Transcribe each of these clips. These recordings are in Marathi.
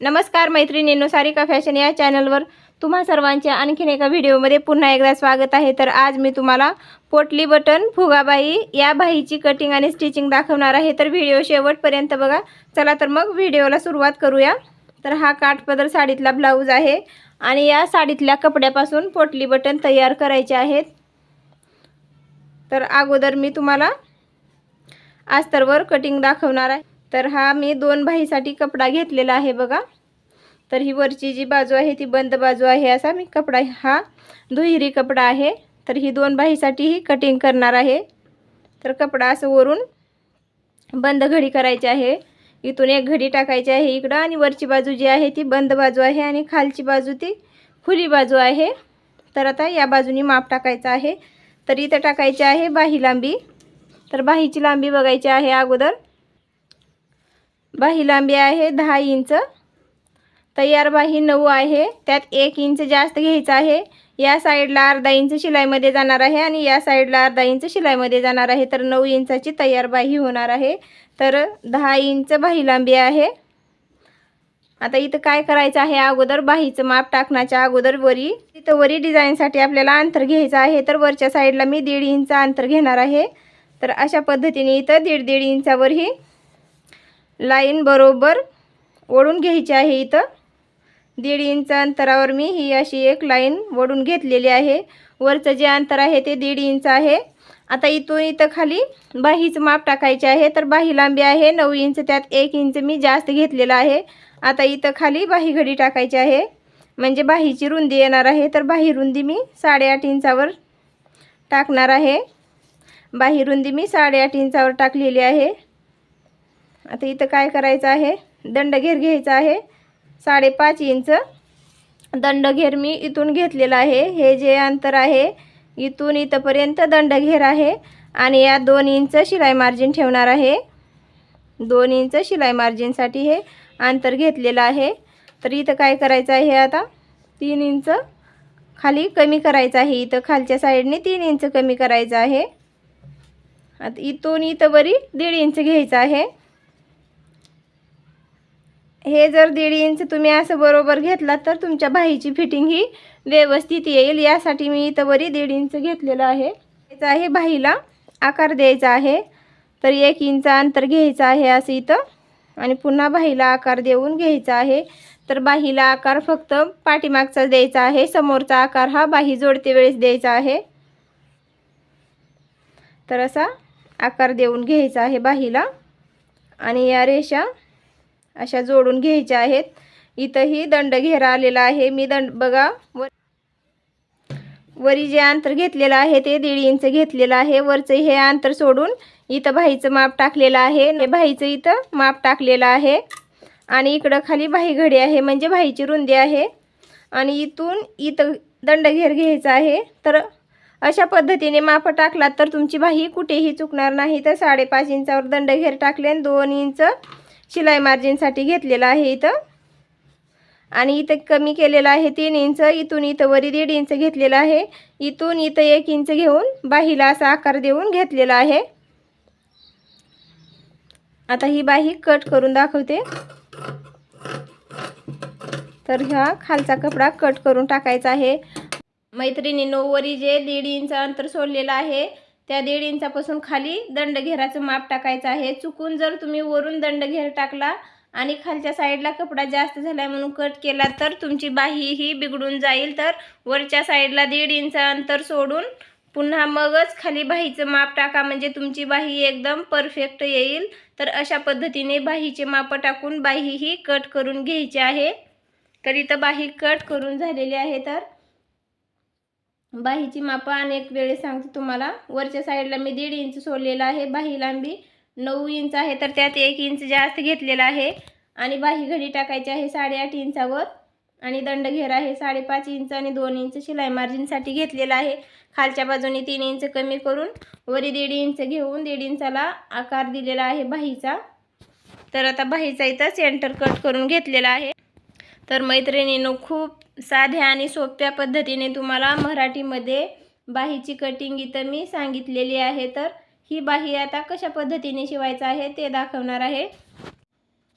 नमस्कार मैत्रिणींनो सारिका फॅशन या चॅनलवर तुम्हा सर्वांचे आणखीन एका व्हिडिओमध्ये पुन्हा एकदा स्वागत आहे. तर आज मी तुम्हाला पोटली बटन फुगाबाई या बाईची कटिंग आणि स्टिचिंग दाखवणार आहे. तर व्हिडिओ शेवटपर्यंत बघा. चला तर मग व्हिडिओला सुरुवात करूया. तर हा काठपदर साडीतला ब्लाऊज आहे आणि या साडीतल्या कपड्यापासून पोटली बटन तयार करायचे आहेत. तर अगोदर मी तुम्हाला अस्तरवर कटिंग दाखवणार आहे. तर हा मी दोन भाईसाठी कपडा घेतलेला आहे बघा. तर ही वरची जी बाजू आहे ती बंद बाजू आहे असा मी कपडा हा दुहेरी कपडा आहे. तर ही दोन बाहीसाठी ही कटिंग करणार आहे. तर कपडा असं वरून बंद घडी करायची आहे. इथून एक घडी टाकायची आहे इकडं आणि वरची बाजू जी आहे ती बंद बाजू आहे आणि खालची बाजू ती खुली बाजू आहे. तर आता या बाजूनी माप टाकायचं आहे. तर इथं टाकायची आहे बाही लांबी. तर बाहीची लांबी बघायची आहे अगोदर. बाही लांबी आहे दहा इंच. तयार बाही नऊ आहे. त्यात एक इंच जास्त घ्यायचं आहे. या साईडला अर्धा इंच शिलाईमध्ये जाणार आहे आणि या साईडला अर्धा इंच शिलाईमध्ये जाणार आहे. तर नऊ इंचाची तयार बाही होणार आहे. तर दहा इंच बाही लांबी आहे. आता इथं काय करायचं आहे? अगोदर बाहीचं माप टाकण्याच्या अगोदर वरी इथं वरी डिझाईनसाठी आपल्याला अंतर घ्यायचं आहे. तर वरच्या साईडला मी दीड इंच अंतर घेणार आहे. तर अशा पद्धतीने इथं दीड दीड इंचावर ही लाईन बरोबर ओढून घ्यायची आहे इथं. दीड इंच अंतरावर मी ही अशी एक लाईन ओढून घेतलेली आहे. वरचं जे अंतर आहे ते दीड इंच आहे. आता इथून इथं खाली बाहीचं माप टाकायचे आहे. तर बाही लांबी आहे नऊ इंच त्यात एक इंच मी जास्त घेतलेलं आहे. आता इथं खाली बाही घडी टाकायची आहे. म्हणजे बाहीची रुंदी येणार आहे. तर बाही रुंदी मी साडेआठ इंचावर टाकणार आहे. बाही रुंदी मी साडेआठ इंचावर टाकलेली आहे. आता इथं काय करायचं आहे? दंडघेर घ्यायचा आहे. साडेपाच इंच दंडघेर मी इथून घेतलेला आहे. हे जे अंतर आहे इथून इथंपर्यंत दंडघेर आहे आणि या दोन इंच शिलाई मार्जिन ठेवणार आहे. दोन इंच शिलाई मार्जिनसाठी हे अंतर घेतलेलं आहे. तर इथं काय करायचं आहे आता? तीन इंच खाली कमी करायचं आहे. इथं खालच्या साईडने तीन इंच कमी करायचं आहे. आता इथून इथं बरी दीड इंच घ्यायचं आहे. हे जर दीड इंच तुम्ही असं बरोबर घेतलात तर तुमच्या बाहीची फिटिंग ही व्यवस्थित येईल. यासाठी मी इथं वरी दीड इंच घेतलेलं आहे. द्यायचं आहे बाहीला आकार द्यायचा आहे. तर एक इंच अंतर घ्यायचं आहे असं इथं. आणि पुन्हा बाहीला आकार देऊन घ्यायचा आहे. तर बाहीला आकार फक्त पाठीमागचा द्यायचा आहे. समोरचा आकार हा बाही जोडते वेळेस द्यायचा आहे. तर असा आकार देऊन घ्यायचा आहे बाहीला आणि या रेषा अशा जोडून घ्यायच्या आहेत. इथंही दंड घेरा आलेला आहे. मी दंड बघा वर वरी जे अंतर घेतलेलं आहे ते दीड इंच घेतलेलं आहे. वरचं हे अंतर सोडून इथं भाईचं माप टाकलेलं आहे. भाईचं इथं माप टाकलेलं आहे. आणि इकडं खाली भाईघडी घडी आहे म्हणजे भाईची रुंदी आहे. आणि इथून इथं दंडघेर घ्यायचा आहे. तर अशा पद्धतीने माप टाकलात तर तुमची भाई कुठेही चुकणार नाही. तर साडेपाच इंचावर दंडघेर टाकले आणि दोन इंच शिलाई मार्जिनसाठी घेतलेलं आहे इथं. आणि इथं कमी केलेलं आहे तीन इंच इथून इथं वरी दीड इंच घेतलेलं आहे. इथून इथं एक इंच घेऊन बाहीला असा आकार देऊन घेतलेला आहे. आता ही बाही कट करून दाखवते. तर ह्या खालचा कपडा कट करून टाकायचा आहे. मैत्रिणींनो वरी जे दीड इंच अंतर सोडलेलं आहे त्या दीड इंचापासून खाली दंडघेराचं माप टाकायचं आहे. चुकून जर तुम्ही वरून दंडघेर टाकला आणि खालच्या साईडला कपडा जास्त झाला म्हणून कट केला तर तुमची बाही ही बिघडून जाईल. तर वरच्या साईडला दीड इंच अंतर सोडून पुन्हा मगच खाली बाहीचं माप टाका. म्हणजे तुमची बाही एकदम परफेक्ट येईल. तर अशा पद्धतीने बाहीचे माप टाकून बाही ही कट करून घ्यायची आहे. तर इथं बाही कट करून झालेली आहे. तर बाहीची मापं अनेक वेळेस सांगते तुम्हाला. वरच्या साईडला मी दीड इंच सोडलेला आहे. बाही लांबी नऊ इंच आहे तर त्यात एक इंच जास्त घेतलेला आहे. आणि बाही घडी टाकायची आहे साडेआठ इंचावर. आणि दंड घेर आहे साडेपाच इंच आणि दोन इंच शिलाई मार्जिनसाठी घेतलेला आहे. खालच्या बाजूने तीन इंच कमी करून वरी दीड इंच घेऊन दीड इंचाला आकार दिलेला आहे बाहीचा. तर आता बाहीचा इथं सेंटर कट करून घेतलेला आहे. तर मैत्रिणीनं खूप साध्या आणि सोप्या पद्धतीने तुम्हाला मराठीमध्ये बाहीची कटिंग इथं मी सांगितलेली आहे. तर ही बाही आता कशा पद्धतीने शिवायचं आहे ते दाखवणार आहे.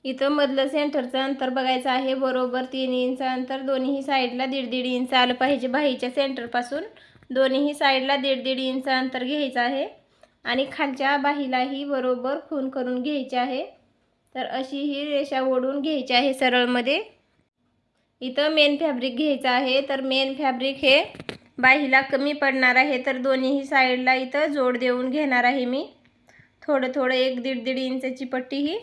इथं मधलं सेंटरचं अंतर बघायचं आहे. बरोबर तीन इंच अंतर दोन्ही साईडला दीड दीड इंच आलं पाहिजे. बाहीच्या सेंटरपासून दोन्ही साईडला दीड दीड इंच अंतर घ्यायचं आहे. आणि खालच्या बाहीलाही बरोबर खून करून घ्यायची आहे. तर अशी ही रेषा ओढून घ्यायची आहे सरळमध्ये. इथं मेन फॅब्रिक घ्यायचं आहे. तर मेन फॅब्रिक हे बाहीला कमी पडणार आहे. तर दोन्हीही साईडला इथं जोड देऊन घेणार आहे मी. थोडं थोडं एक दीड दीड इंचाची पट्टी ही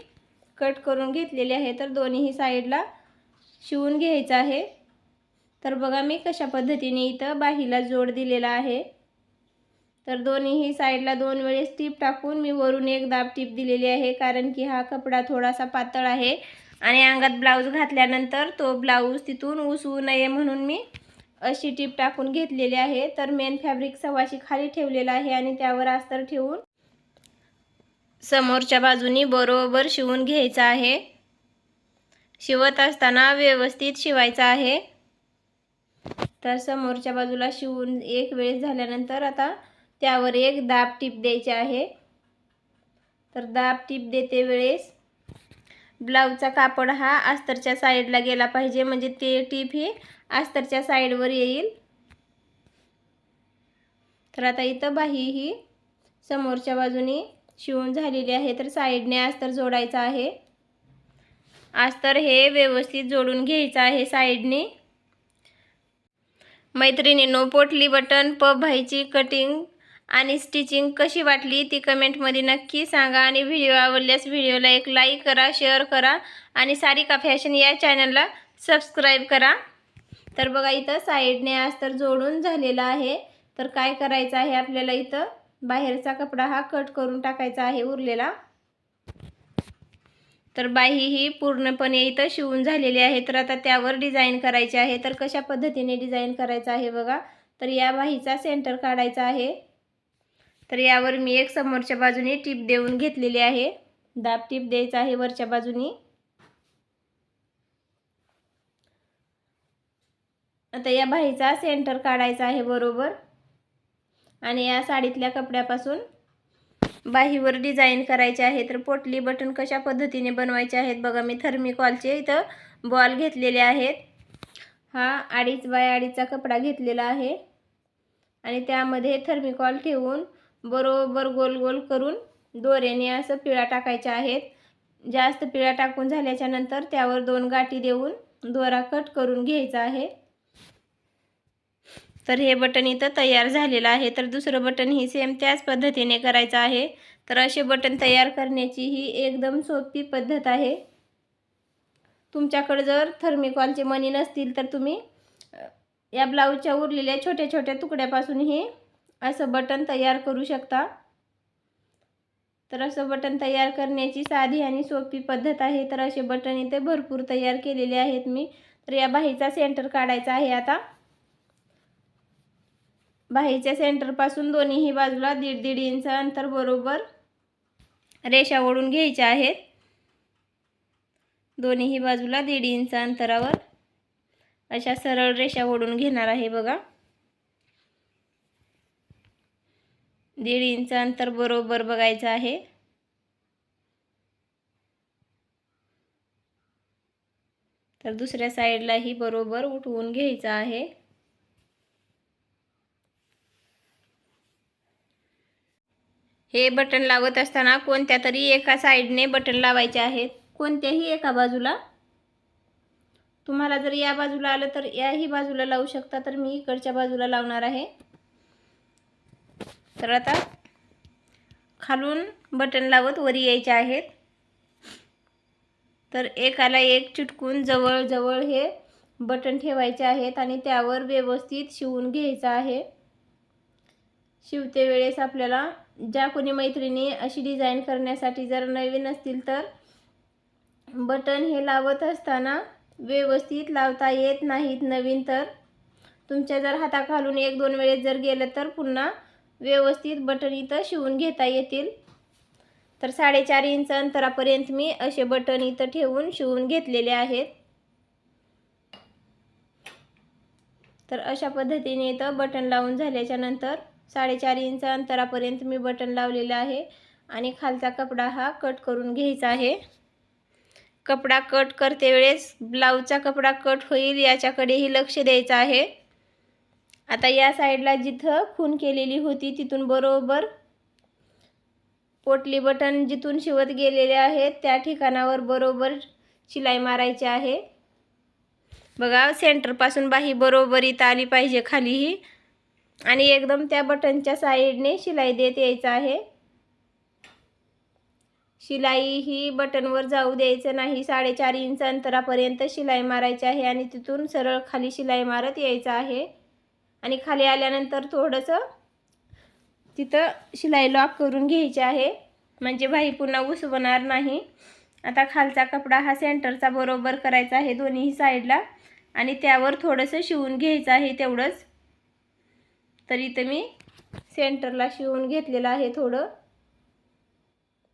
कट करून घेतलेली आहे. तर दोन्हीही साईडला शिवून घ्यायचं आहे. तर बघा मी कशा पद्धतीने इथं बाहीला जोड दिलेला आहे. तर दोन्हीही साईडला दोन वेळेस टीप टाकून मी वरून एक दाब टीप दिलेली आहे. कारण की हा कपडा थोडासा पातळ आहे. आणि अंगात ब्लाऊज घातल्यानंतर तो ब्लाऊज तिथून उसवू नये म्हणून मी अशी टीप टाकून घेतलेली आहे. तर मेन फॅब्रिक सव्वाशी खाली ठेवलेला आहे आणि त्यावर अस्तर ठेवून समोरच्या बाजूनी बरोबर शिवून घ्यायचं आहे. शिवत असताना व्यवस्थित शिवायचं आहे. तर समोरच्या बाजूला शिवून एक वेळेस झाल्यानंतर आता त्यावर एक दाब टीप द्यायची आहे. तर दाब टीप देते वेळेस ब्लाऊजचा कापड हा अस्तरच्या साईडला गेला पाहिजे. म्हणजे ते टीप ही अस्तरच्या साईडवर येईल. तर आता इथं बाही ही समोरच्या बाजूनी शिवून झालेली आहे. तर साईडने अस्तर जोडायचं आहे. अस्तर हे व्यवस्थित जोडून घ्यायचं आहे साईडने. मैत्रिणींनो पोटली बटन पप भाईची कटिंग आणि स्टिचिंग कशी वाटली ती कमेंटमध्ये नक्की सांगा. आणि व्हिडिओ आवडल्यास व्हिडिओला एक लाईक करा शेअर करा आणि सारिका फॅशन या चॅनलला सबस्क्राईब करा. तर बघा इथं साईडने आज तर जोडून झालेला आहे. तर काय करायचं आहे आपल्याला इथं? बाहेरचा कपडा हा कट करून टाकायचा आहे उरलेला. तर बाही ही पूर्णपणे इथं शिवून झालेली आहे. तर आता त्यावर डिझाईन करायची आहे. तर कशा पद्धतीने डिझाईन करायचं आहे बघा. तर या बाहीचा सेंटर काढायचा आहे. तर यावर मी एक समोरच्या बाजूने टीप देऊन घेतलेली आहे. दाब टीप द्यायचा आहे वरच्या बाजूनी. आता या बाहीचा सेंटर काढायचा आहे बरोबर. आणि या साडीतल्या कपड्यापासून बाहीवर डिझाईन करायचे आहे. तर पोटली बटन कशा पद्धतीने बनवायचे आहेत बघा मी थर्मिकॉलचे इथं बॉल घेतलेले आहेत. हा अडीच बाय अडीचचा कपडा घेतलेला आहे. आणि त्यामध्ये थर्मिकॉल ठेवून बरोबर गोल गोल करून दोऱ्याने असं पिळा टाकायच्या आहेत. जास्त पिळा टाकून झाल्याच्यानंतर त्यावर दोन गाठी देऊन दोरा कट करून घ्यायचा आहे. तर हे बटन इथं तयार झालेलं आहे. तर दुसरं बटन ही सेम त्याच पद्धतीने करायचं आहे. तर असे बटन तयार करण्याची ही एकदम सोपी पद्धत आहे. तुमच्याकडे जर थर्मिकॉलचे मणी नसतील तर तुम्ही या ब्लाऊजच्या उरलेल्या छोट्या छोट्या तुकड्यापासून हे असं बटन तयार करू शकता. तर असं बटन तयार करण्याची साधी आणि सोपी पद्धत आहे. तर असे बटन इथे भरपूर तयार केलेले आहेत मी. तर या बाहीचा सेंटर काढायचा आहे आता. बाहीच्या सेंटरपासून दोन्हीही बाजूला दीड दीड इंच अंतर बरोबर रेषा ओढून घ्यायच्या आहेत. दोन्हीही बाजूला दीड इंच अंतरावर अशा सरळ रेषा ओढून घेणार आहे बघा. दीड इंच अंतर बरोबर बघायचं आहे. तर दुसऱ्या साईडलाही बरोबर उठवून घ्यायचं आहे. हे बटन लावत असताना कोणत्या तरी एका साईडने बटन लावायचे आहेत कोणत्याही एका बाजूला. तुम्हाला जर या बाजूला आलं तर याही बाजूला लावू शकता तर मी इकडच्या बाजूला लावणार आहे. तर आता खालून बटन लावत वरी यायचे आहेत. तर एकाला एक चिटकून जवळजवळ हे बटन ठेवायचे आहेत आणि त्यावर व्यवस्थित शिवून घ्यायचं आहे. शिवते वेळेस आपल्याला ज्या कोणी मैत्रिणी अशी डिझाईन करण्यासाठी जर नवीन असतील तर बटन हे लावत असताना व्यवस्थित लावता येत नाहीत नवीन तर. तुमच्या जर हाताखालून एक दोन वेळेस जर गेलं तर पुन्हा व्यवस्थित बटन इथं शिवून घेता येतील. तर साडेचार इंच अंतरापर्यंत मी असे बटन इथं ठेवून शिवून घेतलेले आहेत. तर अशा पद्धतीने इथं बटन लावून झाल्याच्यानंतर साडेचार इंच अंतरापर्यंत मी बटन लावलेलं आहे आणि खालचा कपडा हा कट करून घ्यायचा आहे. कपडा कट करते वेळेस ब्लाऊजचा कपडा कट होईल याच्याकडेही लक्ष द्यायचं आहे. आता या साईडला जिथं खून केलेली होती तिथून बरोबर पोटली बटन जिथून शिवत गेलेले आहेत त्या ठिकाणावर बरोबर शिलाई मारायची आहे. बघा सेंटरपासून बाही बरोबर इथं आली पाहिजे खालीही. आणि एकदम त्या बटनच्या साईडने शिलाई देत यायचं आहे. शिलाई ही बटनवर जाऊ द्यायचं नाही. साडेचार इंच अंतरापर्यंत शिलाई मारायची आहे आणि तिथून सरळ खाली शिलाई मारत यायचं आहे. आणि खाली आल्यानंतर थोडंसं तिथं शिलाई लॉक करून घ्यायची आहे. म्हणजे भाई पुन्हा उसवणार नाही. आता खालचा कपडा हा सेंटरचा बरोबर करायचा आहे दोन्ही साईडला. आणि त्यावर थोडंसं शिवून घ्यायचं आहे तेवढंच. तर इथं मी सेंटरला शिवून घेतलेलं आहे थोडं.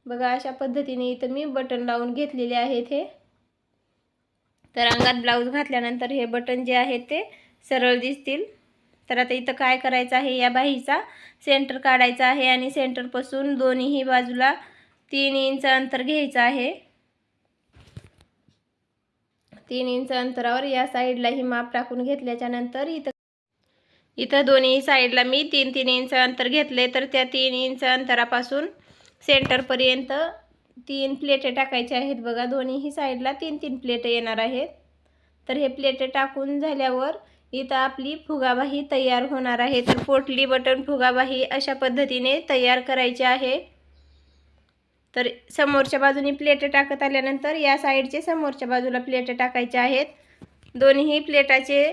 बघा अशा पद्धतीने इथं मी बटन लावून घेतलेले आहेत हे. तर अंगात ब्लाऊज घातल्यानंतर हे बटन जे आहेत ते सरळ दिसतील. तर आता इथं काय करायचं आहे? या बाहीचा सेंटर काढायचा आहे आणि सेंटरपासून दोन्हीही बाजूला तीन इंच अंतर घ्यायचं आहे. तीन इंच अंतरावर या साईडलाही माप टाकून घेतल्याच्या नंतर इथं इथं दोन्ही साईडला मी तीन तीन इंच अंतर घेतले तर त्या तीन इंच अंतरापासून सेंटरपर्यंत तीन प्लेटे टाकायचे आहेत बघा. दोन्हीही साईडला तीन तीन प्लेट येणार आहेत. तर हे प्लेटे टाकून झाल्यावर इथं आपली फुगाबाही तयार होणार आहे. तर पोटली बटन फुगाबाही अशा पद्धतीने तयार करायची आहे. तर समोरच्या बाजूने प्लेट टाकत आल्यानंतर या साईडचे समोरच्या बाजूला प्लेट टाकायचे आहेत. दोन्ही प्लेटाचे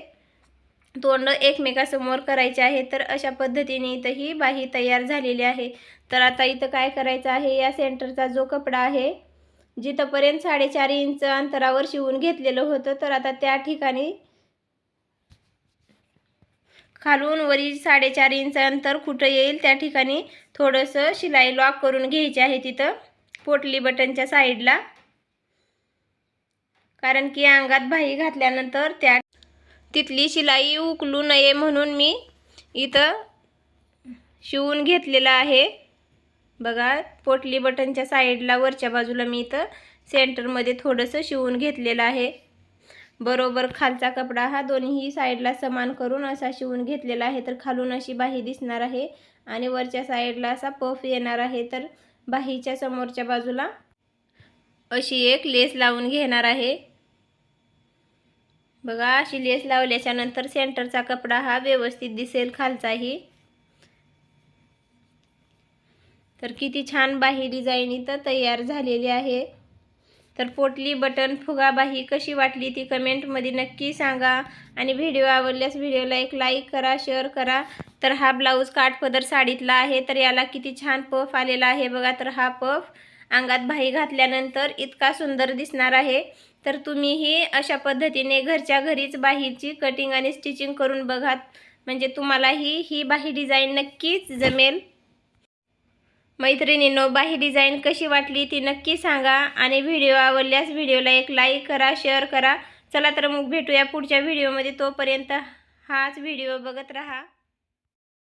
तोंड एकमेकासमोर करायचे आहे तर अशा पद्धतीने इथं ही बाही तयार झालेली आहे. तर आता इथं काय करायचं आहे? या सेंटरचा जो कपडा आहे जिथंपर्यंत साडेचार इंच अंतरावर शिवून घेतलेलं होतं तर आता त्या ठिकाणी खालून वरील साडेचार इंच अंतर कुठं येईल त्या ठिकाणी थोडंसं शिलाई लॉक करून घ्यायची आहे तिथं पोटली बटनच्या साईडला. कारण की अंगात बाही घातल्यानंतर त्या तिथली शिलाई उकलू नये म्हणून मी इथं शिवून घेतलेलं आहे. बघा पोटली बटनच्या साईडला वरच्या बाजूला मी इथं सेंटरमध्ये थोडंसं शिवून घेतलेलं आहे. बरोबर खालचा कपडा हा दोन्ही साईडला समान करून असा शिवून घेतलेला आहे. तर खालून अशी बाही दिसणार आहे आणि वरच्या साईडला असा पफ येणार आहे. तर बाहीच्या समोरच्या बाजूला अशी एक लेस लावून घेणार आहे. बघा अशी लेस लावल्याच्या नंतर सेंटरचा कपडा हा व्यवस्थित दिसेल खालचाही. तर किती छान बाही डिझाईन इथं तयार झालेली आहे. तर पोटली बटन फुगाबाही कशी वाटली ती कमेंटमध्ये नक्की सांगा. आणि व्हिडिओ आवडल्यास व्हिडिओला एक लाईक करा शेअर करा. तर हा ब्लाऊज काठपदर साडीतला आहे तर याला किती छान पफ आलेला आहे बघा. तर हा पफ अंगात बाही घातल्यानंतर इतका सुंदर दिसणार आहे. तर तुम्हीही अशा पद्धतीने घरच्या घरीच बाहीची कटिंग आणि स्टिचिंग करून बघा. म्हणजे तुम्हालाही ही बाही डिझाईन नक्कीच जमेल. मैत्रिणींनो बाही डिझाईन कशी वाटली ती नक्की सांगा आणि व्हिडिओ आवडल्यास व्हिडिओला एक लाईक करा शेअर करा. चला तर मग भेटूया पुढच्या व्हिडिओमध्ये. तोपर्यंत हाच व्हिडिओ बघत राहा.